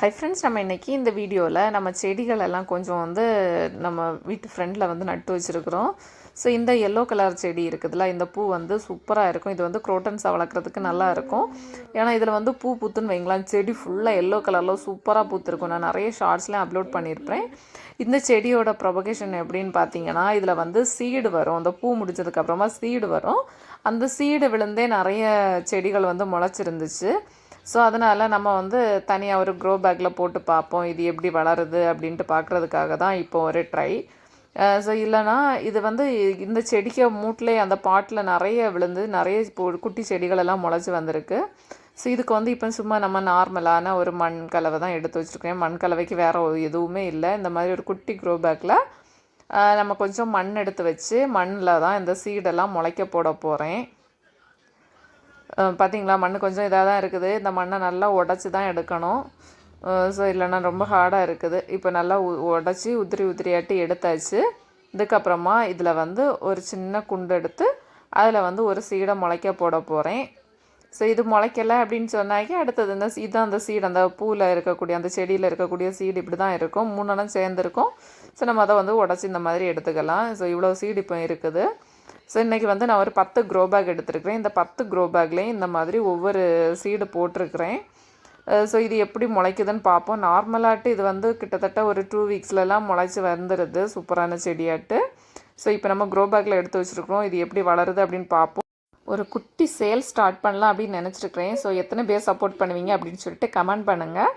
Hi friends நம்ம இன்றைக்கி இந்த வீடியோவில் நம்ம செடிகள் எல்லாம் கொஞ்சம் வந்து நம்ம வீட்டு ஃப்ரெண்டில் வந்து நட்டு வச்சுருக்குறோம். ஸோ இந்த எல்லோ கலர் செடி இருக்குதுல்ல இந்த பூ வந்து சூப்பராக இருக்கும். இது வந்து குரோட்டன்ஸை வளர்க்குறதுக்கு நல்லா இருக்கும். ஏன்னா இதில் வந்து பூ பூத்துன்னு வைங்களேன் செடி ஃபுல்லாக எல்லோ கலரில் சூப்பராக பூத்துருக்கும். நான் நிறைய ஷார்ட்ஸ்லாம் அப்லோட் பண்ணியிருப்பேன். இந்த செடியோட ப்ரொபகேஷன் எப்படின்னு பார்த்தீங்கன்னா இதில் வந்து சீடு வரும். அந்த பூ முடிச்சதுக்கப்புறமா சீடு வரும். அந்த சீடு விழுந்தே நிறைய செடிகள் வந்து முளைச்சிருந்துச்சு. ஸோ அதனால் நம்ம வந்து தனியாக ஒரு க்ரோ பேக்கில் போட்டு பார்ப்போம். இது எப்படி வளருது அப்படின்ட்டு பார்க்குறதுக்காக தான் இப்போ ஒரு ட்ரை ஸோ இல்லைனா இது வந்து இந்த செடிக்கு மூட்டிலே அந்த பாட்டில் நிறைய விழுந்து நிறைய குட்டி செடிகளெல்லாம் முளைச்சி வந்திருக்கு. ஸோ இதுக்கு வந்து இப்போ சும்மா நம்ம நார்மலான ஒரு மண் கலவை தான் எடுத்து வச்சுருக்கேன் மண் கலவைக்கு வேறு எதுவுமே இல்லை. இந்த மாதிரி ஒரு குட்டி க்ரோ பேக்கில் நம்ம கொஞ்சம் மண் எடுத்து வச்சு மண்ணில் தான் இந்த சீடெல்லாம் முளைக்க போட போகிறேன் பார்த்தீங்களா மண் கொஞ்சம் இதாக தான் இருக்குது. இந்த மண்ணை நல்லா உடச்சி தான் எடுக்கணும். ஸோ இல்லைன்னா ரொம்ப ஹார்டாக இருக்குது. இப்போ நல்லா உடச்சி உதிரி உதிரியாட்டி எடுத்தாச்சு. இதுக்கப்புறமா இதில் வந்து ஒரு சின்ன குண்டு எடுத்து அதில் வந்து ஒரு சீடை முளைக்க போட போகிறேன் ஸோ இது முளைக்கலை அப்படின்னு சொன்னாக்கி அடுத்தது இந்த இதுதான் அந்த சீடு. அந்த பூவில் இருக்கக்கூடிய அந்த செடியில் இருக்கக்கூடிய சீடு இப்படி தான் இருக்கும். மூணெண்ணம் சேர்ந்துருக்கும். ஸோ நம்ம அதை வந்து உடச்சி இந்த மாதிரி எடுத்துக்கலாம். ஸோ இவ்வளோ சீடு இப்போ இருக்குது. ஸோ இன்றைக்கி வந்து நான் ஒரு பத்து க்ரோ பேக் எடுத்துருக்கிறேன். இந்த பத்து க்ரோ பேக்லேயும் இந்த மாதிரி ஒவ்வொரு சீடு போட்டிருக்கிறேன். ஸோ இது எப்படி முளைக்குதுன்னு பார்ப்போம். நார்மலாட்டு இது வந்து கிட்டத்தட்ட ஒரு டூ வீக்ஸ்லலாம் முளைச்சி வந்துடுது சூப்பரான செடியாட்டு. ஸோ இப்போ நம்ம க்ரோ பேக்கில் எடுத்து வச்சுருக்கிறோம். இது எப்படி வளருது அப்படின்னு பார்ப்போம். ஒரு குட்டி சேல் ஸ்டார்ட் பண்ணலாம் அப்படின்னு நினச்சிருக்கிறேன். ஸோ எத்தனை பேர் சப்போர்ட் பண்ணுவீங்க அப்படின்னு சொல்லிட்டு கமெண்ட் பண்ணுங்கள்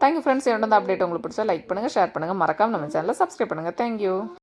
தேங்க்யூ ஃப்ரெண்ட்ஸ் என்னோட அப்டேட் உங்களுக்கு பிடிச்சா லைக் பண்ணுங்கள் ஷேர் பண்ணுங்கள் மறக்காமல் நம்ம சேனலில் சப்ஸ்கிரைப் பண்ணுங்கள் தேங்க்யூ